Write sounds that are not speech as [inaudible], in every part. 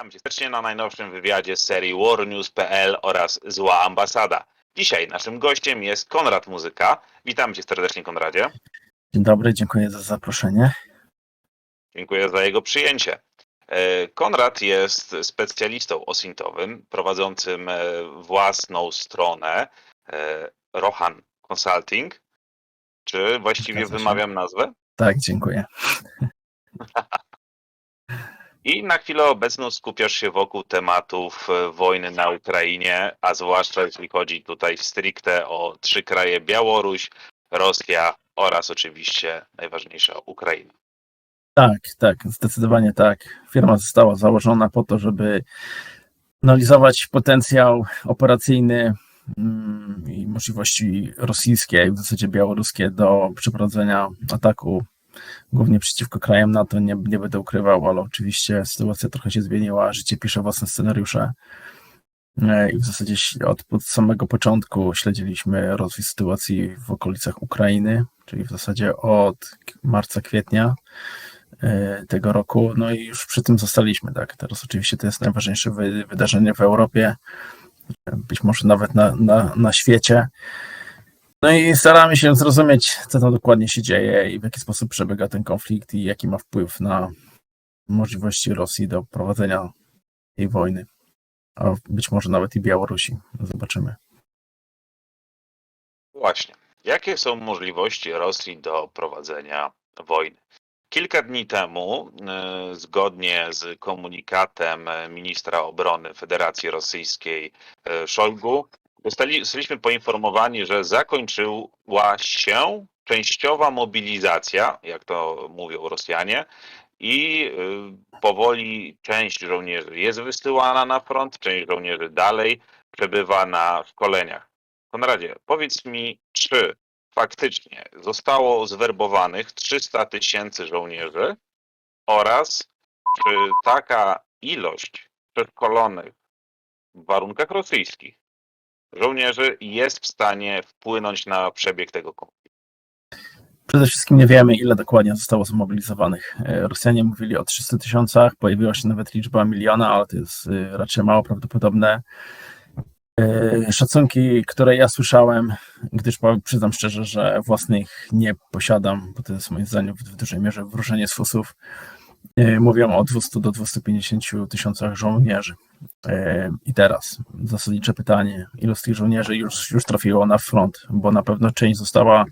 Witam Cię serdecznie na najnowszym wywiadzie z serii warnews.pl oraz Zła Ambasada. Dzisiaj naszym gościem jest Konrad Muzyka. Witam Cię serdecznie, Konradzie. Dzień dobry, dziękuję za zaproszenie. Dziękuję za jego przyjęcie. E, Konrad jest specjalistą osintowym, prowadzącym e, własną stronę e, Rohan Consulting. Czy właściwie wymawiam nazwę? Tak, dziękuję. [laughs] I na chwilę obecną skupiasz się wokół tematów e, wojny na Ukrainie, a zwłaszcza jeśli chodzi tutaj stricte o trzy kraje Białoruś, Rosja oraz oczywiście najważniejsza Ukraina. Tak, tak, zdecydowanie tak. Firma została założona po to, żeby analizować potencjał operacyjny mm, i możliwości rosyjskie w zasadzie białoruskie do przeprowadzenia ataku głównie przeciwko krajom NATO. Nie, nie będę ukrywał, ale oczywiście sytuacja trochę się zmieniła. Życie pisze własne scenariusze. E, I w zasadzie od, od samego początku śledziliśmy rozwój sytuacji w okolicach Ukrainy, czyli w zasadzie od marca, kwietnia e, tego roku. No i już przy tym zostaliśmy, tak. Teraz oczywiście to jest najważniejsze wy, wydarzenie w Europie, być może nawet na, na, na świecie. No i staramy się zrozumieć, co tam dokładnie się dzieje i w jaki sposób przebiega ten konflikt i jaki ma wpływ na możliwości Rosji do prowadzenia tej wojny. A być może nawet i Białorusi. Zobaczymy. Właśnie. Jakie są możliwości Rosji do prowadzenia wojny? Kilka dni temu, e, zgodnie z komunikatem ministra obrony Federacji Rosyjskiej e, Szojgu, zostali, zostaliśmy poinformowani, że zakończyła się częściowa mobilizacja, jak to mówią Rosjanie, i y, powoli część żołnierzy jest wysyłana na front, część żołnierzy dalej przebywa na szkoleniach. Konradzie, powiedz mi, czy faktycznie zostało zwerbowanych 300 tysięcy żołnierzy oraz czy taka ilość przeszkolonych w warunkach rosyjskich żołnierzy jest w stanie wpłynąć na przebieg tego konfliktu? Przede wszystkim nie wiemy, ile dokładnie zostało zmobilizowanych. E, Rosjanie mówili o 300 tysiącach, pojawiła się nawet liczba miliona, ale to jest e, raczej mało prawdopodobne. E, Szacunki, które ja słyszałem, gdyż przyznam szczerze, że własnych nie posiadam, bo to jest moim zdaniem w dużej mierze wróżenie z fusów, mówią o 200 do 250 tysiącach żołnierzy. E, I teraz zasadnicze pytanie, ilu z tych żołnierzy już, już trafiło na front, bo na pewno część została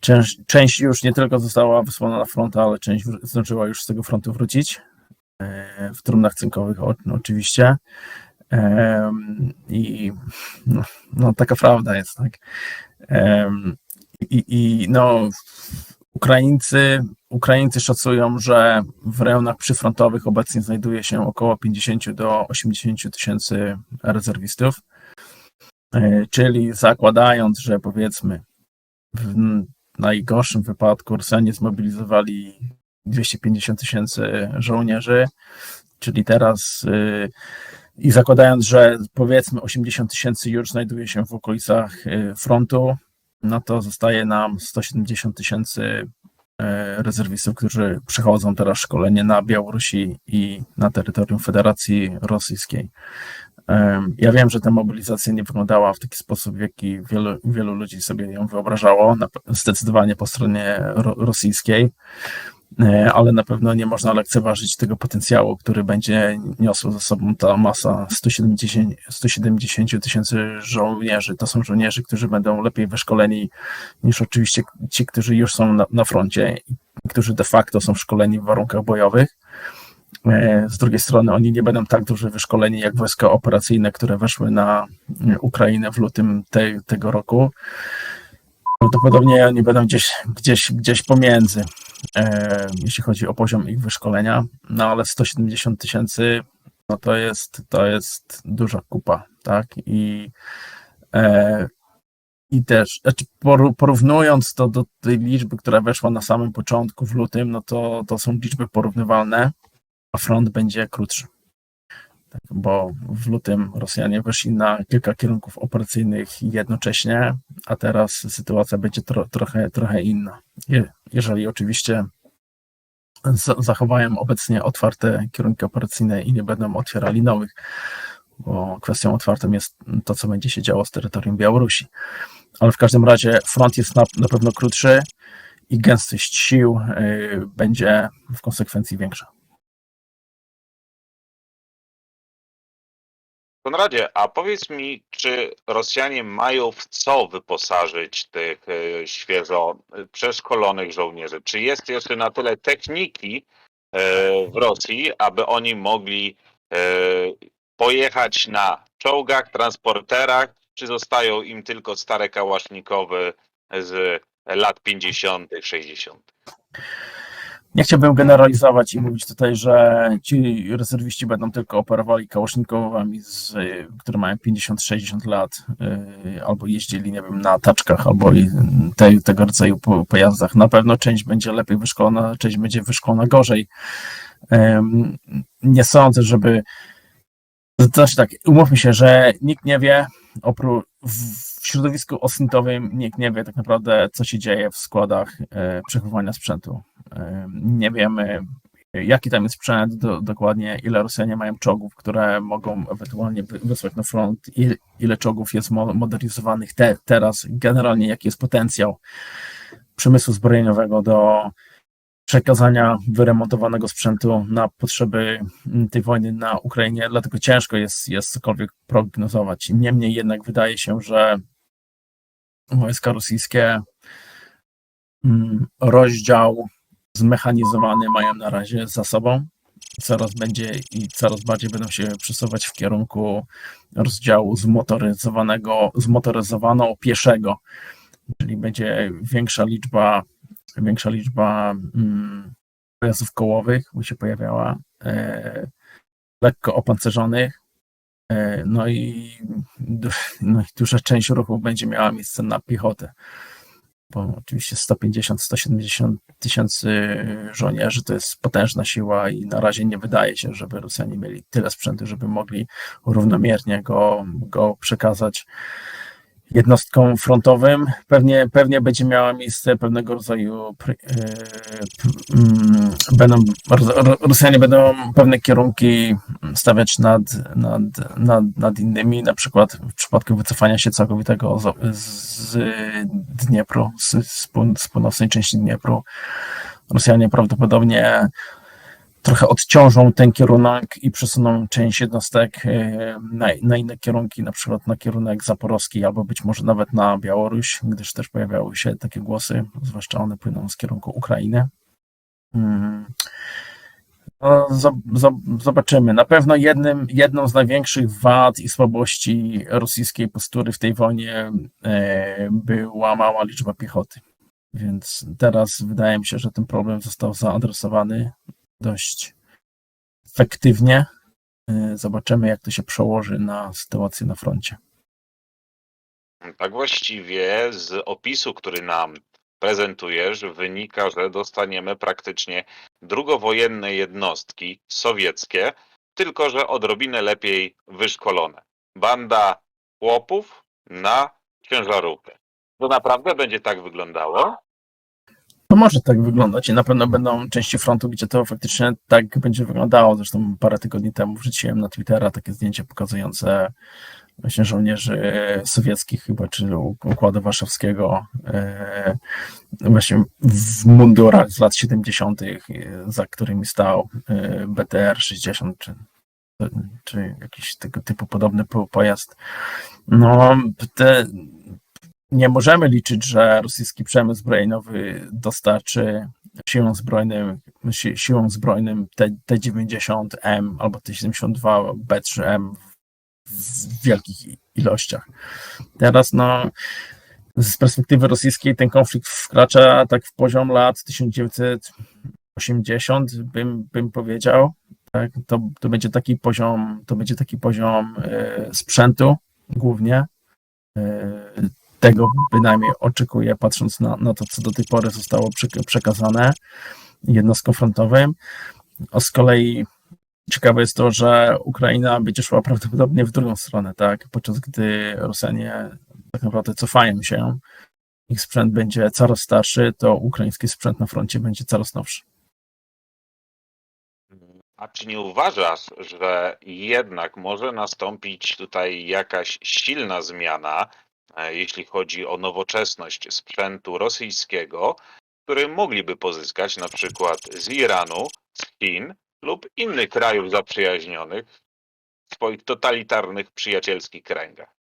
Część, część już nie tylko została wysłana na front, ale część zdążyła już z tego frontu wrócić. e, W trumnach cynkowych oczywiście. I no, no, taka prawda jest, tak. I, i no, Ukraińcy, Ukraińcy szacują, że w rejonach przyfrontowych obecnie znajduje się około 50 do 80 tysięcy rezerwistów. E, Czyli zakładając, że powiedzmy w najgorszym wypadku Rosjanie zmobilizowali 250 tysięcy żołnierzy, czyli teraz y, i zakładając, że powiedzmy 80 tysięcy już znajduje się w okolicach y, frontu, no to zostaje nam 170 tysięcy y, rezerwistów, którzy przechodzą teraz szkolenie na Białorusi i na terytorium Federacji Rosyjskiej. Ja wiem, że ta mobilizacja nie wyglądała w taki sposób, w jaki wielu, wielu ludzi sobie ją wyobrażało, zdecydowanie po stronie ro, rosyjskiej, e, ale na pewno nie można lekceważyć tego potencjału, który będzie niosła ze sobą ta masa 170 170 tysięcy żołnierzy. To są żołnierze, którzy będą lepiej wyszkoleni niż oczywiście ci, którzy już są na, na froncie którzy de facto są szkoleni w warunkach bojowych. E, Z drugiej strony oni nie będą tak dobrze wyszkoleni jak wojska operacyjne, które weszły na e, Ukrainę w lutym te, tego roku. Prawdopodobnie oni będą gdzieś, gdzieś, gdzieś pomiędzy, e, jeśli chodzi o poziom ich wyszkolenia. No ale 170 tysięcy no to jest, to jest duża kupa, tak? I, e, i też, znaczy porównując to do tej liczby, która weszła na samym początku w lutym, no to, to są liczby porównywalne a front będzie krótszy. Tak, bo w lutym Rosjanie weszli na kilka kierunków operacyjnych jednocześnie, a teraz sytuacja będzie tro, trochę, trochę inna. Je, jeżeli oczywiście z- zachowają obecnie otwarte kierunki operacyjne i nie będą otwierali nowych, bo kwestią otwartą jest to, co będzie się działo z terytorium Białorusi. Ale w każdym razie front jest na, na pewno krótszy i gęstość sił y, będzie w konsekwencji większa. Konradzie, a powiedz mi, czy Rosjanie mają w co wyposażyć tych e, świeżo e, przeszkolonych żołnierzy? Czy jest jeszcze na tyle techniki e, w Rosji, aby oni mogli pojechać na czołgach, transporterach, czy zostają im tylko stare kałasznikowy z lat 50., 60.? Nie chciałbym generalizować i mówić tutaj, że ci rezerwiści będą tylko operowali kałasznikowami, z, które mają 50-60 lat, y, albo jeździli, nie wiem, na taczkach, albo te, tego rodzaju po- pojazdach. Na pewno część będzie lepiej wyszkolona, część będzie wyszkolona gorzej. Nie sądzę, żeby. Znaczy tak, umówmy się, że nikt nie wie, oprócz w środowisku osintowym nikt nie wie tak naprawdę, co się dzieje w składach e, przechowywania sprzętu. E, Nie wiemy, jaki tam jest sprzęt do, dokładnie, ile Rosjanie mają czołgów, które mogą ewentualnie wy- wysłać na front, ile, ile czołgów jest mo- modernizowanych te, teraz, generalnie jaki jest potencjał przemysłu zbrojeniowego do przekazania wyremontowanego sprzętu na potrzeby tej wojny na Ukrainie, dlatego ciężko jest, jest cokolwiek prognozować. Niemniej jednak wydaje się, że wojska rosyjskie mm, rozdział zmechanizowany mają na razie za sobą. Coraz będzie i coraz bardziej będą się przesuwać w kierunku rozdziału zmotoryzowanego, zmotoryzowaną pieszego, czyli będzie większa liczba, większa liczba mm, pojazdów kołowych, by się pojawiała, e, lekko opancerzonych, e, no i, no i duża część ruchu będzie miała miejsce na piechotę. Bo oczywiście 150-170 tysięcy żołnierzy to jest potężna siła i na razie nie wydaje się, żeby Rosjanie mieli tyle sprzętu, żeby mogli równomiernie go, go przekazać jednostkom frontowym. Pewnie, pewnie będzie miała miejsce pewnego rodzaju pr- e, mm, będą, Ro- Rosjanie będą pewne kierunki stawiać nad, nad, nad, nad innymi, na przykład w przypadku wycofania się całkowitego z, z Dniepru, z, z północnej części Dniepru. Rosjanie prawdopodobnie trochę odciążą ten kierunek i przesuną część jednostek e, na, na inne kierunki, na przykład na kierunek zaporowski albo być może nawet na Białoruś, gdyż też pojawiały się takie głosy, zwłaszcza one płyną z kierunku Ukrainy. Mm. No, zob- zob- Zobaczymy. Na pewno jednym, jedną z największych wad i słabości rosyjskiej postury w tej wojnie e, była mała liczba piechoty. Więc teraz wydaje mi się, że ten problem został zaadresowany dość efektywnie. E, Zobaczymy, jak to się przełoży na sytuację na froncie. Tak właściwie z opisu, który nam prezentujesz, wynika, że dostaniemy praktycznie drugowojenne jednostki sowieckie, tylko że odrobinę lepiej wyszkolone. Banda chłopów na ciężarówkę. To naprawdę będzie tak wyglądało? To może tak wyglądać i na pewno będą części frontu, gdzie to faktycznie tak będzie wyglądało. Zresztą parę tygodni temu wrzuciłem na Twittera takie zdjęcie pokazujące właśnie żołnierzy sowieckich chyba, czy Układu Warszawskiego e, właśnie w mundurach z lat 70., e, za którymi stał e, BTR-60 czy, czy jakiś tego typu podobny po- pojazd. No, te, nie możemy liczyć, że rosyjski przemysł zbrojeniowy dostarczy siłom zbrojnym, si- siłom zbrojnym T- T-90M albo T-72B3M w wielkich ilościach. Teraz no, z perspektywy rosyjskiej ten konflikt wkracza tak w poziom lat 1980, bym, bym powiedział. Tak, to, to będzie taki poziom, to będzie taki poziom e, sprzętu głównie. E, tego bynajmniej oczekuję, patrząc na, na to, co do tej pory zostało przek- przekazane jednostkom frontowym. A z kolei ciekawe jest to, że Ukraina będzie szła prawdopodobnie w drugą stronę, tak? Podczas gdy Rosjanie tak naprawdę cofają się, ich sprzęt będzie coraz starszy, to ukraiński sprzęt na froncie będzie coraz nowszy. A czy nie uważasz, że jednak może nastąpić tutaj jakaś silna zmiana, jeśli chodzi o nowoczesność sprzętu rosyjskiego, który mogliby pozyskać na przykład z Iranu, z Chin lub innych krajów zaprzyjaźnionych w swoich totalitarnych, przyjacielskich kręgach?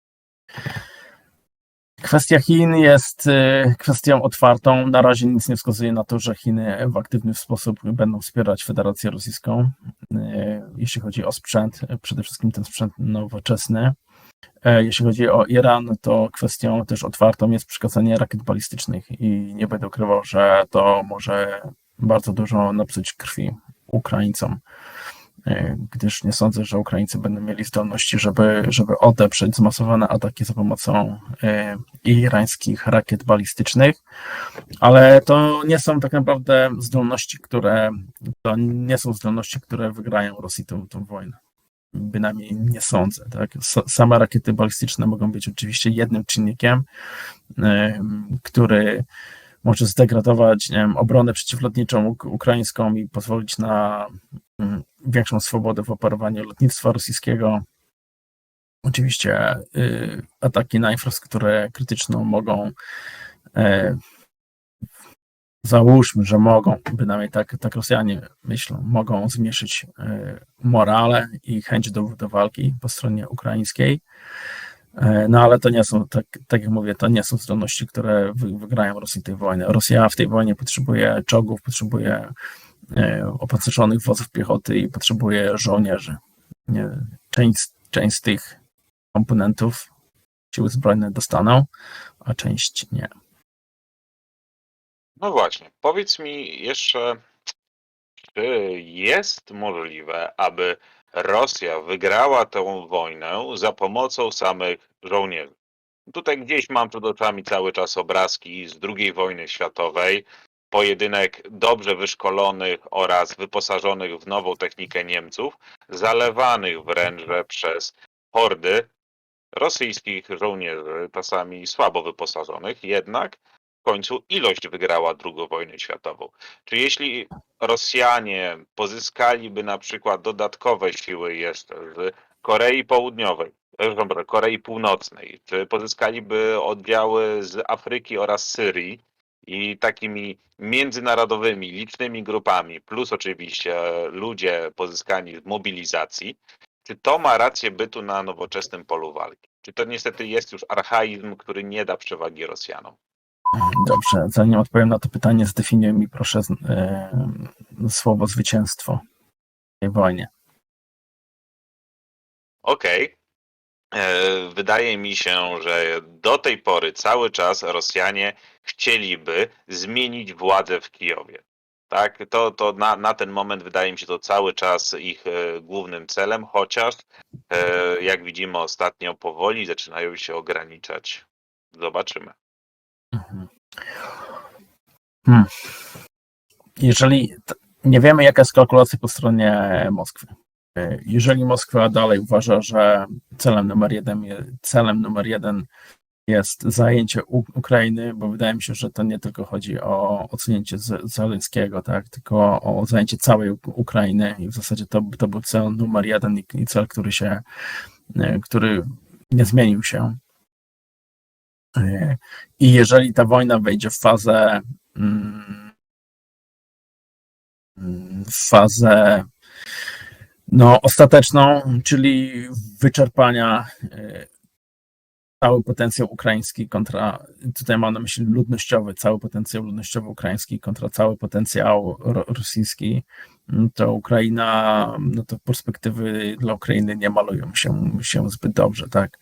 Kwestia Chin jest y, kwestią otwartą. Na razie nic nie wskazuje na to, że Chiny w aktywny sposób będą wspierać Federację Rosyjską, y, jeśli chodzi o sprzęt, przede wszystkim ten sprzęt nowoczesny. E, Jeśli chodzi o Iran, to kwestią też otwartą jest przekazanie rakiet balistycznych i nie będę ukrywał, że to może bardzo dużo napsuć krwi Ukraińcom, e, gdyż nie sądzę, że Ukraińcy będą mieli zdolności, żeby, żeby odeprzeć zmasowane ataki za pomocą e, irańskich rakiet balistycznych, ale to nie są tak naprawdę zdolności, które to nie są zdolności, które wygrają Rosji tą, tą wojnę bynajmniej nie sądzę. Tak? Same rakiety balistyczne mogą być oczywiście jednym czynnikiem, em, który może zdegradować wiem, obronę przeciwlotniczą uk- ukraińską i pozwolić na mm, większą swobodę w operowaniu lotnictwa rosyjskiego. Oczywiście y, ataki na infrastrukturę krytyczną mogą e, załóżmy, że mogą, bynajmniej tak, tak Rosjanie myślą, mogą zmniejszyć e, morale i chęć do, do walki po stronie ukraińskiej. E, No ale to nie są, tak, tak jak mówię, to nie są zdolności, które wy, wygrają Rosji tej wojny. Rosja w tej wojnie potrzebuje czołgów, potrzebuje e, opancerzonych wozów piechoty i potrzebuje żołnierzy. Nie, część, część z tych komponentów siły zbrojne dostaną, a część nie. No właśnie, powiedz mi jeszcze, czy jest możliwe, aby Rosja wygrała tę wojnę za pomocą samych żołnierzy? Tutaj gdzieś mam przed oczami cały czas obrazki z II wojny światowej, pojedynek dobrze wyszkolonych oraz wyposażonych w nową technikę Niemców, zalewanych wręcz przez hordy rosyjskich żołnierzy, czasami słabo wyposażonych, jednak końcu ilość wygrała II wojnę światową. Czy jeśli Rosjanie pozyskaliby na przykład dodatkowe siły jeszcze z Korei Południowej, Korei Północnej, czy pozyskaliby oddziały z Afryki oraz Syrii i takimi międzynarodowymi, licznymi grupami, plus oczywiście ludzie pozyskani z mobilizacji, czy to ma rację bytu na nowoczesnym polu walki? Czy to niestety jest już archaizm, który nie da przewagi Rosjanom? Dobrze, zanim odpowiem na to pytanie, zdefiniuj mi proszę e, słowo zwycięstwo w tej wojnie. Okej. E, Wydaje mi się, że do tej pory cały czas Rosjanie chcieliby zmienić władzę w Kijowie. Tak, to, to na, na ten moment wydaje mi się to cały czas ich e, głównym celem, chociaż e, jak widzimy ostatnio powoli zaczynają się ograniczać. Zobaczymy. Hmm. Jeżeli nie wiemy, jaka jest kalkulacja po stronie Moskwy. E, Jeżeli Moskwa dalej uważa, że celem numer jeden, je- celem numer jeden jest zajęcie Ukrainy, bo wydaje mi się, że to nie tylko chodzi o odsunięcie Z- Zelenskiego, tak, tylko o zajęcie całej Ukrainy i w zasadzie to, to był cel numer jeden i, i cel, który się, e, który nie zmienił się. I jeżeli ta wojna wejdzie w fazę mm, w fazę no, ostateczną, czyli wyczerpania e, cały potencjał ukraiński kontra, tutaj mam na myśli ludnościowy, cały potencjał ludnościowy ukraiński kontra cały potencjał ro- rosyjski, to Ukraina, no to perspektywy dla Ukrainy nie malują się, się zbyt dobrze, tak.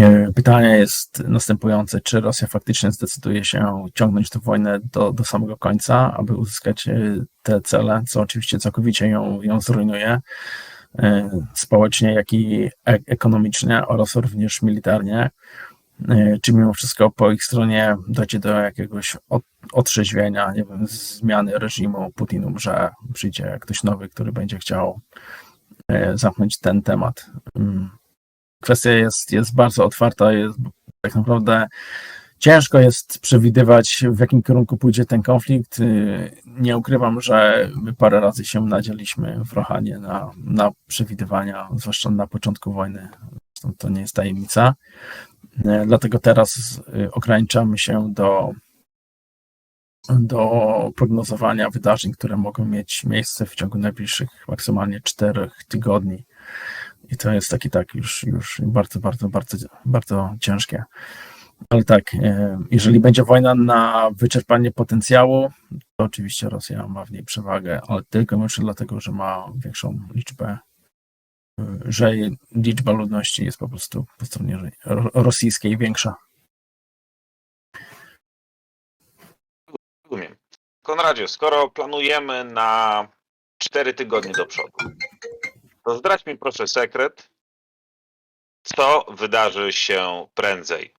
E, Pytanie jest następujące, czy Rosja faktycznie zdecyduje się ciągnąć tę wojnę do, do samego końca, aby uzyskać e, te cele, co oczywiście całkowicie ją, ją zrujnuje społecznie, jak i e- ekonomicznie oraz również militarnie. E, Czy mimo wszystko po ich stronie dojdzie do jakiegoś otrzeźwienia, nie wiem, zmiany reżimu Putinu, że przyjdzie ktoś nowy, który będzie chciał e, zamknąć ten temat. Mm kwestia jest, jest bardzo otwarta. Jest tak naprawdę Ciężko jest przewidywać, w jakim kierunku pójdzie ten konflikt. Y, Nie ukrywam, że my parę razy się nadzieliśmy w Rohanie na, na przewidywania, zwłaszcza na początku wojny. To nie jest tajemnica. Y, Dlatego teraz y, ograniczamy się do, do prognozowania wydarzeń, które mogą mieć miejsce w ciągu najbliższych maksymalnie czterech tygodni. I to jest taki tak już, już bardzo, bardzo, bardzo, bardzo ciężkie. Ale tak, e, jeżeli będzie wojna na wyczerpanie potencjału, to oczywiście Rosja ma w niej przewagę, ale tylko wyłącznie dlatego, że ma większą liczbę, e, że liczba ludności jest po prostu po stronie ro- rosyjskiej większa. Konradzie, skoro planujemy na 4 tygodnie do przodu, to zdradź mi proszę sekret, co wydarzy się prędzej.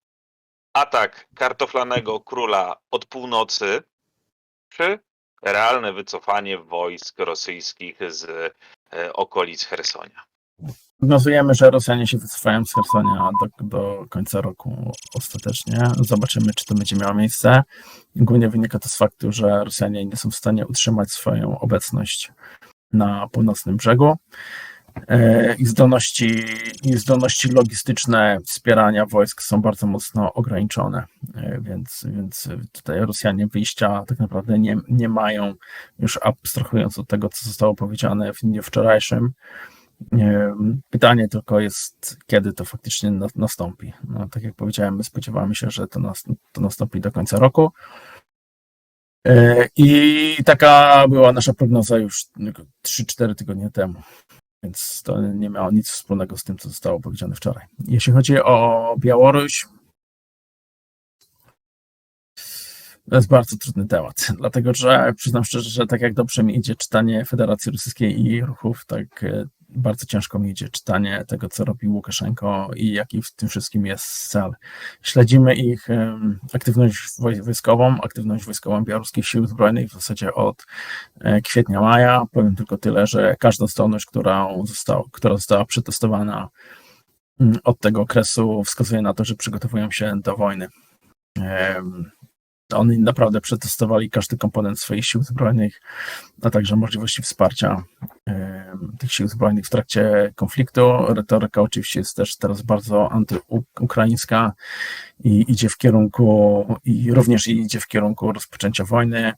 Atak kartoflanego króla od północy, czy realne wycofanie wojsk rosyjskich z e, okolic Hersonia? Prognozujemy, że Rosjanie się wycofają z Hersonia do, do końca roku ostatecznie. Zobaczymy, czy to będzie miało miejsce. Głównie wynika to z faktu, że Rosjanie nie są w stanie utrzymać swoją obecność na północnym brzegu. E, Ich zdolności, ich zdolności logistyczne wspierania wojsk są bardzo mocno ograniczone, E, więc, więc tutaj Rosjanie wyjścia tak naprawdę nie, nie mają, już abstrahując od tego, co zostało powiedziane w dniu wczorajszym. E, Pytanie tylko jest, kiedy to faktycznie na- nastąpi. No, tak jak powiedziałem, my spodziewamy się, że to, nas, to nastąpi do końca roku. I taka była nasza prognoza już 3-4 tygodnie temu. Więc to nie miało nic wspólnego z tym, co zostało powiedziane wczoraj. Jeśli chodzi o Białoruś, to jest bardzo trudny temat, dlatego że przyznam szczerze, że tak jak dobrze mi idzie czytanie Federacji Rosyjskiej i jej ruchów, tak bardzo ciężko mi idzie czytanie tego, co robi Łukaszenko i jaki w tym wszystkim jest cel. Śledzimy ich aktywność woj- wojskową, aktywność wojskową białoruskich sił zbrojnych w zasadzie od e, kwietnia, maja. Powiem tylko tyle, że każda zdolność, która została, która została przetestowana mm, od tego okresu, wskazuje na to, że przygotowują się do wojny. Oni naprawdę przetestowali każdy komponent swoich sił zbrojnych, a także możliwości wsparcia em, tych sił zbrojnych w trakcie konfliktu. Retoryka oczywiście jest też teraz bardzo antyukraińska i idzie w kierunku, i również idzie w kierunku rozpoczęcia wojny.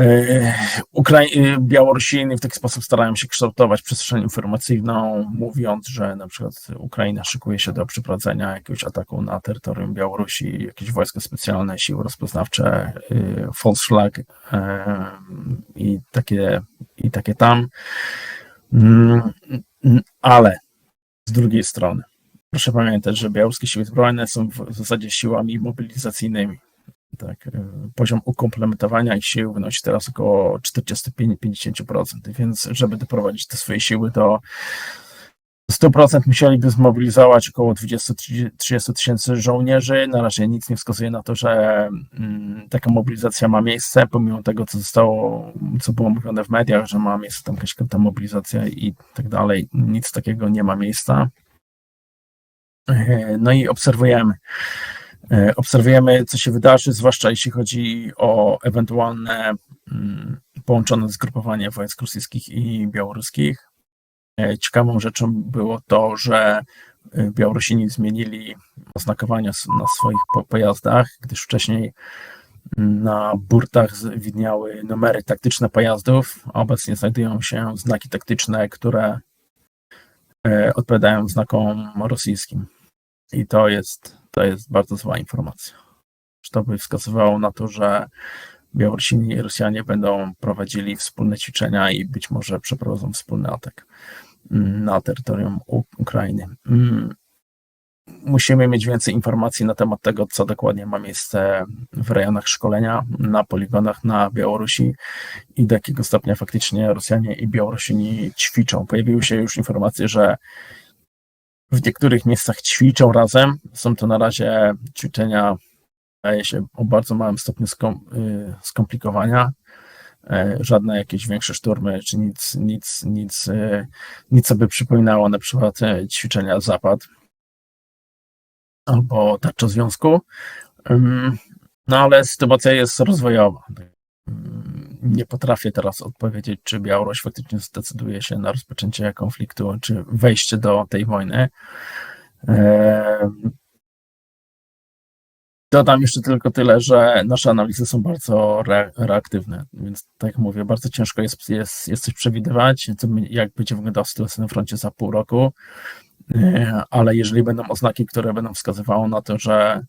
E, Ukrai- e, Białorusini w taki sposób starają się kształtować przestrzeń informacyjną, mówiąc, że na przykład Ukraina szykuje się do przeprowadzenia jakiegoś ataku na terytorium Białorusi, jakieś wojska specjalne, siły rozpoznawcze, y, false flag e, i takie, i takie tam. Mm, Ale z drugiej strony, proszę pamiętać, że białoruskie siły zbrojne są w zasadzie siłami mobilizacyjnymi. Tak, e, poziom ukomplementowania ich sił wynosi teraz około 45-50%, więc żeby doprowadzić te swoje siły do 100% musieliby zmobilizować około 20-30 tysięcy żołnierzy. Na razie nic nie wskazuje na to, że mm, taka mobilizacja ma miejsce, pomimo tego, co zostało, co było mówione w mediach, że ma miejsce tam jakaś ta mobilizacja i tak dalej. Nic takiego nie ma miejsca. E, No i obserwujemy. E, Obserwujemy, co się wydarzy, zwłaszcza jeśli chodzi o ewentualne mm, połączone zgrupowanie wojsk rosyjskich i białoruskich. E, Ciekawą rzeczą było to, że e, Białorusini zmienili oznakowania na swoich po- pojazdach, gdyż wcześniej mm, na burtach widniały numery taktyczne pojazdów, a obecnie znajdują się znaki taktyczne, które odpowiadają znakom rosyjskim. I to jest, to jest bardzo zła informacja. To by wskazywało na to, że Białorusini i Rosjanie będą prowadzili wspólne ćwiczenia i być może przeprowadzą wspólny atak mm, na terytorium Ukrainy. Mm, Musimy mieć więcej informacji na temat tego, co dokładnie ma miejsce w rejonach szkolenia, na poligonach na Białorusi i do jakiego stopnia faktycznie Rosjanie i Białorusini ćwiczą. Pojawiły się już informacje, że w niektórych miejscach ćwiczą razem. Są to na razie ćwiczenia, wydaje się, o bardzo małym stopniu skom, y, skomplikowania. E, Żadne jakieś większe szturmy, czy nic, nic, nic, y, nic co by przypominało na przykład e, ćwiczenia Zapad albo tarcza związku. No ale sytuacja jest rozwojowa. Nie potrafię teraz odpowiedzieć, czy Białoruś faktycznie zdecyduje się na rozpoczęcie konfliktu, czy wejście do tej wojny. Ym, Dodam jeszcze tylko tyle, że nasze analizy są bardzo re, reaktywne, więc tak jak mówię, bardzo ciężko jest, jest, jest coś przewidywać, co, jak będzie wyglądała sytuacja na froncie za pół roku, Yy, ale jeżeli będą oznaki, które będą wskazywały na to, że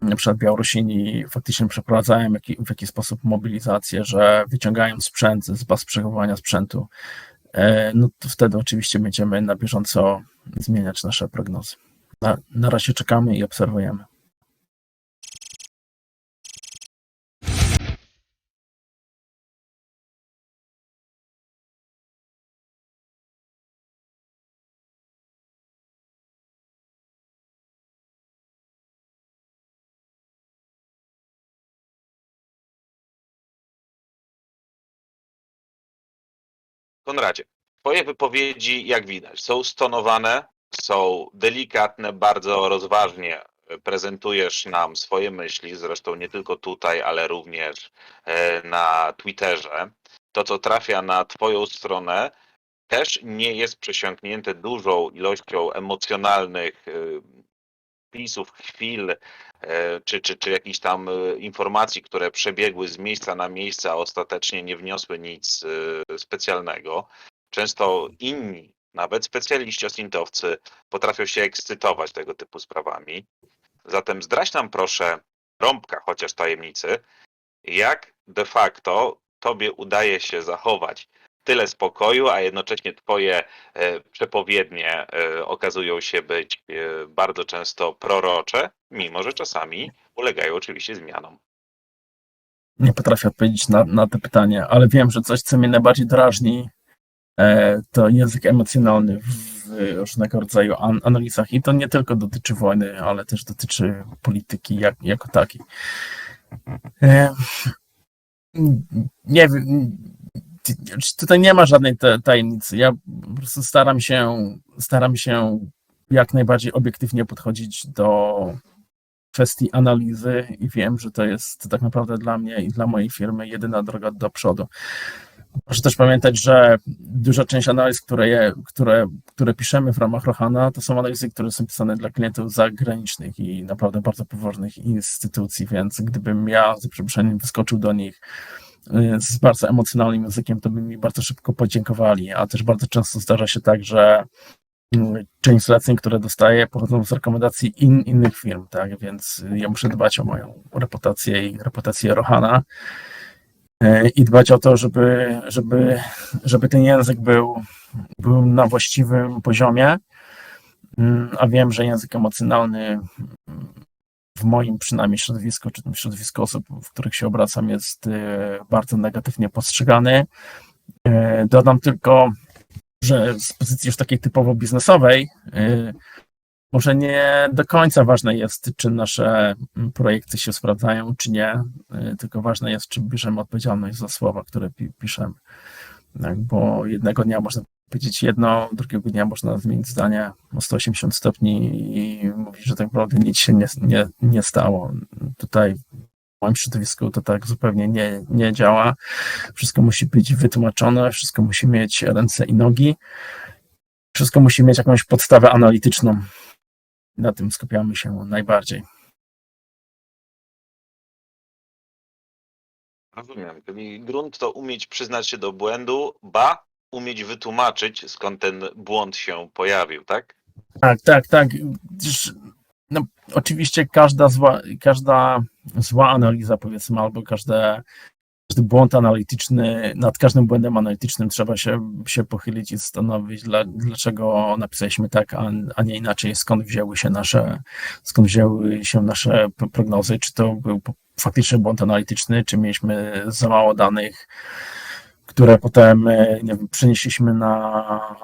na przykład Białorusini faktycznie przeprowadzają jaki, w jakiś sposób mobilizację, że wyciągają sprzęt z baz przechowywania sprzętu, yy, no to wtedy oczywiście będziemy na bieżąco zmieniać nasze prognozy. Na, na razie czekamy i obserwujemy. Konradzie, twoje wypowiedzi, jak widać, są stonowane, są delikatne, bardzo rozważnie prezentujesz nam swoje myśli, zresztą nie tylko tutaj, ale również e, na Twitterze. To, co trafia na twoją stronę, też nie jest przesiąknięte dużą ilością emocjonalnych e, wpisów, chwil, e, czy, czy, czy jakichś tam e, informacji, które przebiegły z miejsca na miejsce, a ostatecznie nie wniosły nic e, specjalnego. Często inni, nawet specjaliści osintowcy, potrafią się ekscytować tego typu sprawami. Zatem zdrać nam proszę rąbka chociaż tajemnicy, jak de facto tobie udaje się zachować tyle spokoju, a jednocześnie twoje e, przepowiednie e, okazują się być e, bardzo często prorocze, mimo że czasami ulegają oczywiście zmianom. Nie potrafię odpowiedzieć na, na to pytanie, ale wiem, że coś, co mnie najbardziej drażni, to język emocjonalny w różnego rodzaju an, analizach. I to nie tylko dotyczy wojny, ale też dotyczy polityki jak, jako takiej. Nie wiem, tutaj nie ma żadnej ta- tajemnicy. Ja po prostu staram się, staram się jak najbardziej obiektywnie podchodzić do kwestii analizy i wiem, że to jest tak naprawdę dla mnie i dla mojej firmy jedyna droga do przodu. Proszę też pamiętać, że duża część analiz, które, je, które, które piszemy w ramach Rohana, to są analizy, które są pisane dla klientów zagranicznych i naprawdę bardzo poważnych instytucji, więc gdybym ja za przeproszeniem wyskoczył do nich z bardzo emocjonalnym językiem, to by mi bardzo szybko podziękowali, a też bardzo często zdarza się tak, że mm, część zleceń, które dostaję, pochodzą z rekomendacji in, innych firm, tak, więc ja muszę dbać o moją reputację i reputację Rohana e, i dbać o to, żeby, żeby, żeby ten język był, był na właściwym poziomie, Mm, a wiem, że język emocjonalny w moim przynajmniej środowisku, czy w środowisku osób, w których się obracam, jest e, bardzo negatywnie postrzegany. E, Dodam tylko, że z pozycji już takiej typowo biznesowej, y, może nie do końca ważne jest, czy nasze projekty się sprawdzają, czy nie, tylko ważne jest, czy bierzemy odpowiedzialność za słowa, które pi- piszemy. Tak, bo jednego dnia można powiedzieć jedno, drugiego dnia można zmienić zdanie o 180 stopni i mówić, że tak naprawdę nic się nie, nie, nie stało. Tutaj w moim środowisku to tak zupełnie nie, nie działa. Wszystko musi być wytłumaczone, wszystko musi mieć ręce i nogi, wszystko musi mieć jakąś podstawę analityczną. Na tym skupiamy się najbardziej. Rozumiem. Grunt to umieć przyznać się do błędu, ba, umieć wytłumaczyć, skąd ten błąd się pojawił, tak? Tak, tak, tak. No, oczywiście każda zła, każda zła analiza, powiedzmy, albo każde, każdy błąd analityczny, nad każdym błędem analitycznym trzeba się, się pochylić i zastanowić, dla, dlaczego napisaliśmy tak, a, a nie inaczej, skąd wzięły się nasze, skąd wzięły się nasze prognozy, czy to był faktyczny błąd analityczny, czy mieliśmy za mało danych, które potem e, nie wiem, przenieśliśmy na,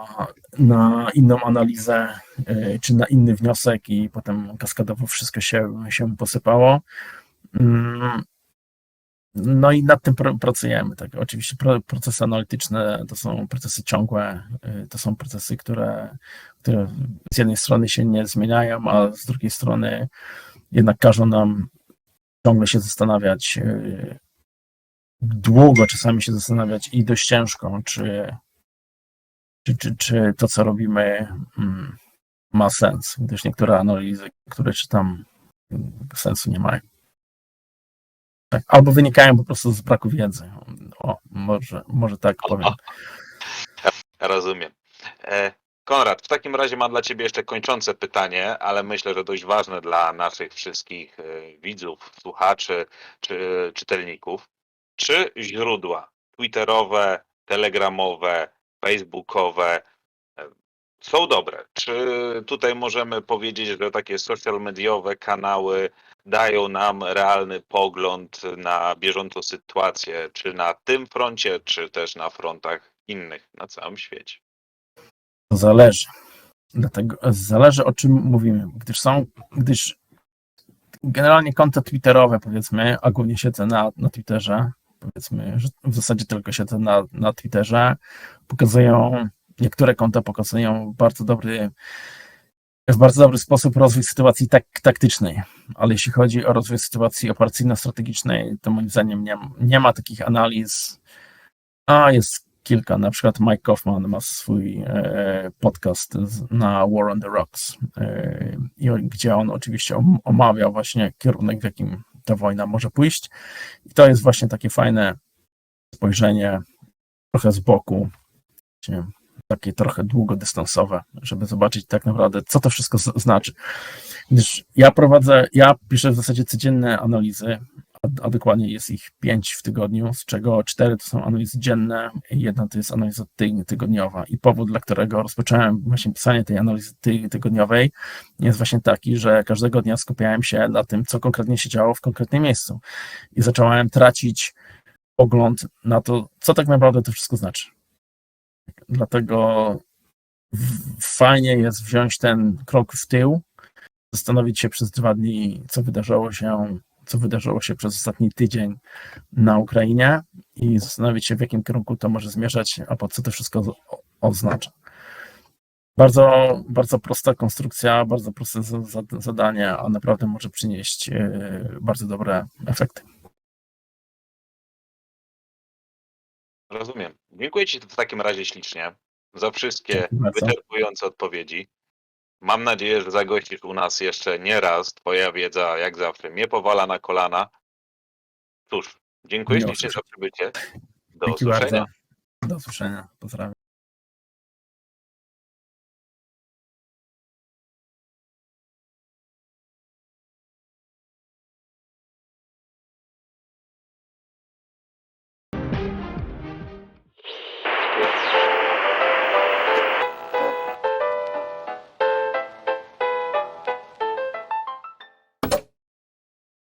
na inną analizę, e, czy na inny wniosek i potem kaskadowo wszystko się, się posypało. Mm, No i nad tym pr- pracujemy. Tak. Oczywiście pro- procesy analityczne to są procesy ciągłe, y, to są procesy, które, które z jednej strony się nie zmieniają, a z drugiej strony jednak każą nam ciągle się zastanawiać, długo czasami się zastanawiać i dość ciężko, czy, czy, czy, czy to, co robimy, mm, ma sens, gdyż niektóre analizy, które czytam, sensu nie mają. Tak, albo wynikają po prostu z braku wiedzy. O, może, może tak powiem. [laughs] Rozumiem. E, Konrad, w takim razie mam dla Ciebie jeszcze kończące pytanie, ale myślę, że dość ważne dla naszych wszystkich e, widzów, słuchaczy czy czytelników. Czy źródła twitterowe, telegramowe, facebookowe e, są dobre? Czy tutaj możemy powiedzieć, że takie social mediowe kanały dają nam realny pogląd na bieżącą sytuację, czy na tym froncie, czy też na frontach innych na całym świecie? Zależy. Dlatego zależy o czym mówimy, gdyż są, gdyż generalnie konta twitterowe, powiedzmy, a głównie siedzę na, na Twitterze, powiedzmy, że w zasadzie tylko siedzę na, na Twitterze, pokazują, niektóre konta pokazują bardzo dobry, w bardzo dobry sposób rozwój sytuacji tak, taktycznej, ale jeśli chodzi o rozwój sytuacji operacyjno-strategicznej, to moim zdaniem nie, nie ma takich analiz, a jest kilka, na przykład Mike Kaufman ma swój e, podcast na War on the Rocks, e, gdzie on oczywiście om- omawia właśnie kierunek, w jakim ta wojna może pójść. I to jest właśnie takie fajne spojrzenie trochę z boku, takie trochę długodystansowe, żeby zobaczyć tak naprawdę, co to wszystko znaczy. Gdyż ja prowadzę, ja piszę w zasadzie codzienne analizy, a, dokładnie jest ich pięć w tygodniu, z czego cztery to są analizy dzienne, jedna to jest analiza ty- tygodniowa. I powód, dla którego rozpocząłem właśnie pisanie tej analizy ty- tygodniowej, jest właśnie taki, że każdego dnia skupiałem się na tym, co konkretnie się działo w konkretnym miejscu. I zacząłem tracić pogląd na to, co tak naprawdę to wszystko znaczy. Dlatego fajnie jest wziąć ten krok w tył, zastanowić się przez dwa dni, co wydarzyło się, co wydarzyło się przez ostatni tydzień na Ukrainie i zastanowić się, w jakim kierunku to może zmierzać, a po co to wszystko oznacza. Bardzo, bardzo prosta konstrukcja, bardzo proste za- za- zadanie, a naprawdę może przynieść e, bardzo dobre efekty. Rozumiem. Dziękuję Ci w takim razie ślicznie za wszystkie wyczerpujące odpowiedzi. Mam nadzieję, że zagościsz u nas jeszcze nie raz. Twoja wiedza, jak zawsze, mnie powala na kolana. Cóż, dziękuję ślicznie za przybycie. Do Dzięki usłyszenia. bardzo. Do usłyszenia. Pozdrawiam.